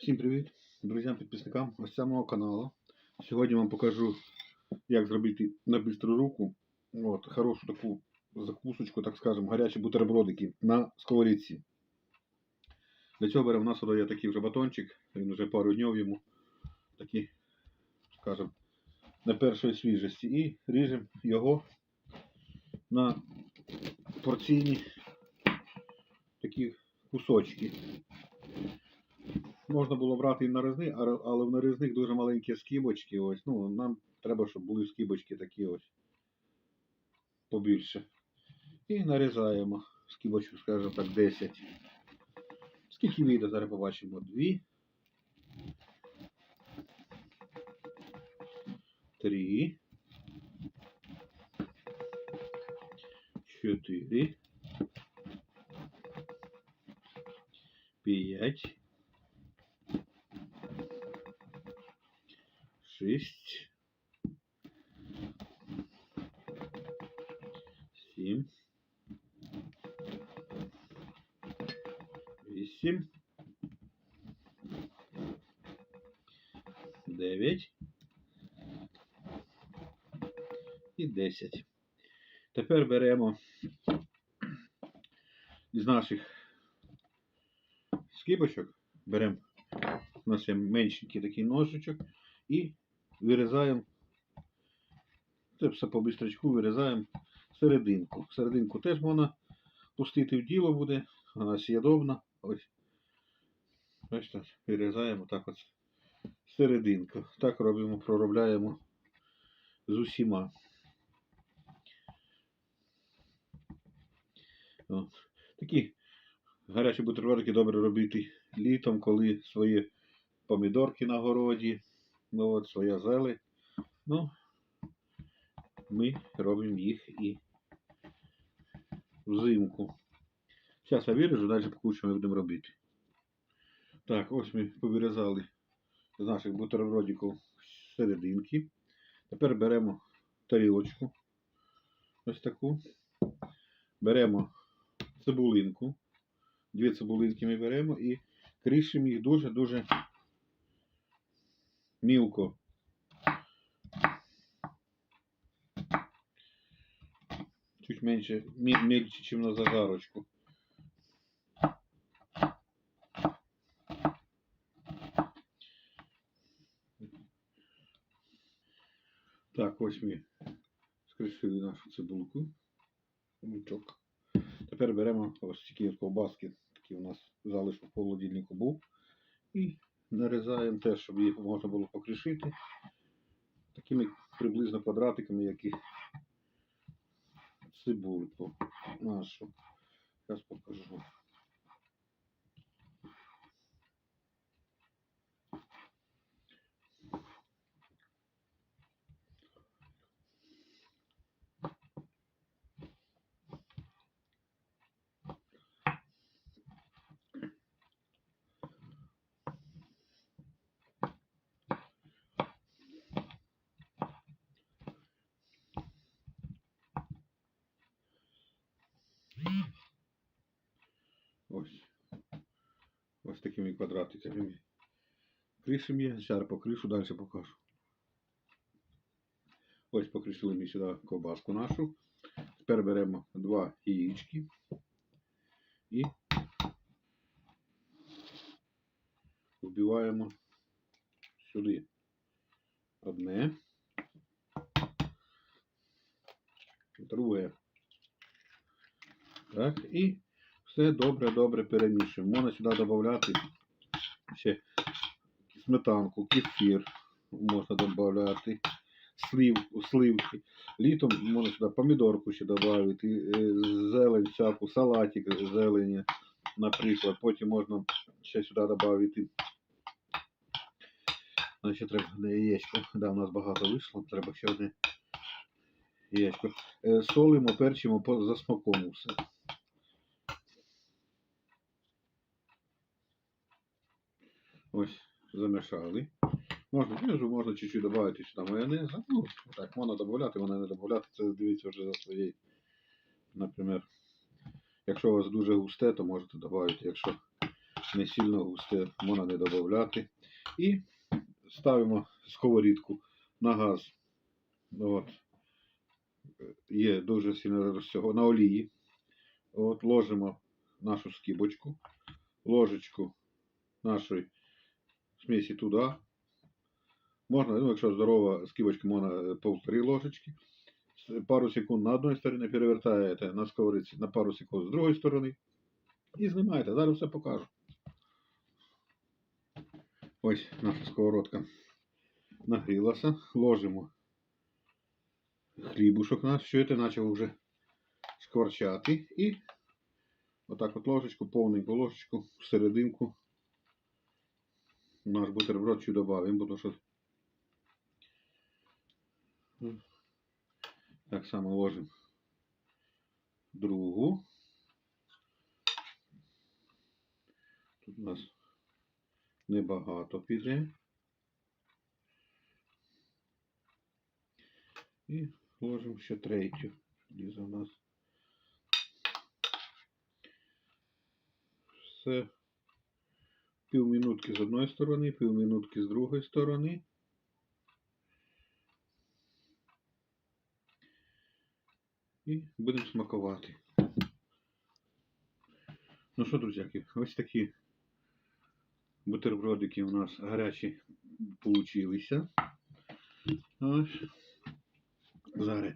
Всім привіт, друзям, підписникам ось мого каналу. Сьогодні вам покажу, як зробити на бистру руку от, хорошу таку закусочку, так скажемо, гарячі бутербродики на сковорідці. Для цього беремо, у нас є такий вже батончик, він вже пару днів йому такий, скажімо, не першої свіжості. І ріжемо його на порційні такі кусочки. Можна було брати і нарізних, але в нарізних дуже маленькі скибочки. Ось. Ну, Нам треба, щоб були скибочки такі ось побільше. І нарізаємо скибочку, скажімо так, 10. Скільки вийде, зараз побачимо? 2. 3. 4. 5. шість. Сім. Вісім. Дев'ять. І 10. Тепер беремо із наших скибочок, беремо у нас є меншенький такий ножичок і вирізаємо, це все по бистрячку вирізаємо серединку. Серединку теж можна пустити в діло буде, вона с'єдобна. Ось. Бачите, вирізаємо так ось серединку. Так робимо, проробляємо з усіма. Такі гарячі бутербродики добре робити літом, коли свої помідорки на городі, ну от своя зелень. Ну, ми робимо їх і взимку. Зараз я виріжу, далі покажу, що ми будемо робити. Так, ось ми повирізали з наших бутербродиків серединки. Тепер беремо тарілочку. Ось таку. Беремо цибулинку. Дві цибулинки ми беремо і кришимо їх дуже-дуже мілко. Чуть менше, мельче, ніж на зажарочку. Так, ось ми скришили нашу цибулку. Лучок. Тепер беремо ось такі ковбаски, такі у нас залишок в холодильнику був. І нарізаємо теж, щоб їх можна було покрішити Такими приблизно квадратиками, як і цибульку нашу. Зараз покажу. Ось. Ось такими квадратиками. Кришимо її, зараз покришу, далі покажу. Ось покришили ми сюди ковбаску нашу. Тепер беремо два яєчки і вбиваємо сюди одне, друге. Так, і все добре-добре перемішуємо. Можна сюди додати ще сметанку, кефір можна додати, слив, сливки. Літом можна сюди помідорку ще додати, е, зелень всяку, салатик зелені, наприклад. Потім можна ще сюди додати. Ще треба одне яєчко. Да, у нас багато вийшло, треба ще одне яєчко. Е, Солимо, перчимо за смаком все. Ось, замішали. Можна знизу, можна чуть-чуть додати сюди майонезу. Ну, так, можна додати, можна не додати. Це дивіться вже за своєю. Наприклад, якщо у вас дуже густе, то можете додати. Якщо не сильно густе, можна не додати. І ставимо сковорідку на газ. От. Є дуже сильно розсього на олії. От, ложимо нашу скибочку, ложечку нашої смесі туди. Можна, ну, якщо здорова скибочка, можна полтори ложечки. Пару секунд на одній стороні перевертаєте на сковорідці на пару секунд з другої сторони. І знімаєте. Зараз все покажу. Ось наша сковородка нагрілася. Ложимо хлібушок наш, що це почав вже шкварчати. І отак от ложечку, повненьку ложечку серединку наш бутерброд чуть додаємо, тому що так само ложимо другу. Тут у нас небагато піде. І ложимо ще третю. Лізе у нас. Все. Півмінутки з одної сторони, півмінутки з другої сторони. І будемо смакувати. Ну що, друзяки, ось такі бутербродики у нас гарячі получилися. Ось. Зараз.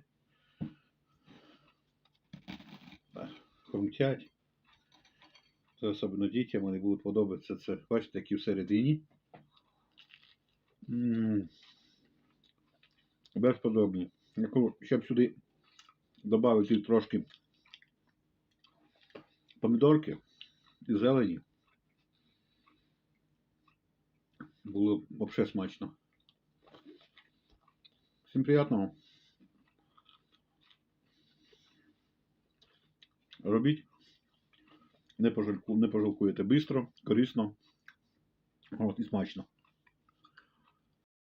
Хрумтять. Це особливо дітям, вони будуть подобатися. Це, бачите, які всередині. Безподобні. Щоб сюди додати трошки помідорки і зелені. Було б взагалі смачно. Всім приятного. Робіть. Не, пожалкуєте швидко, корисно. От і смачно.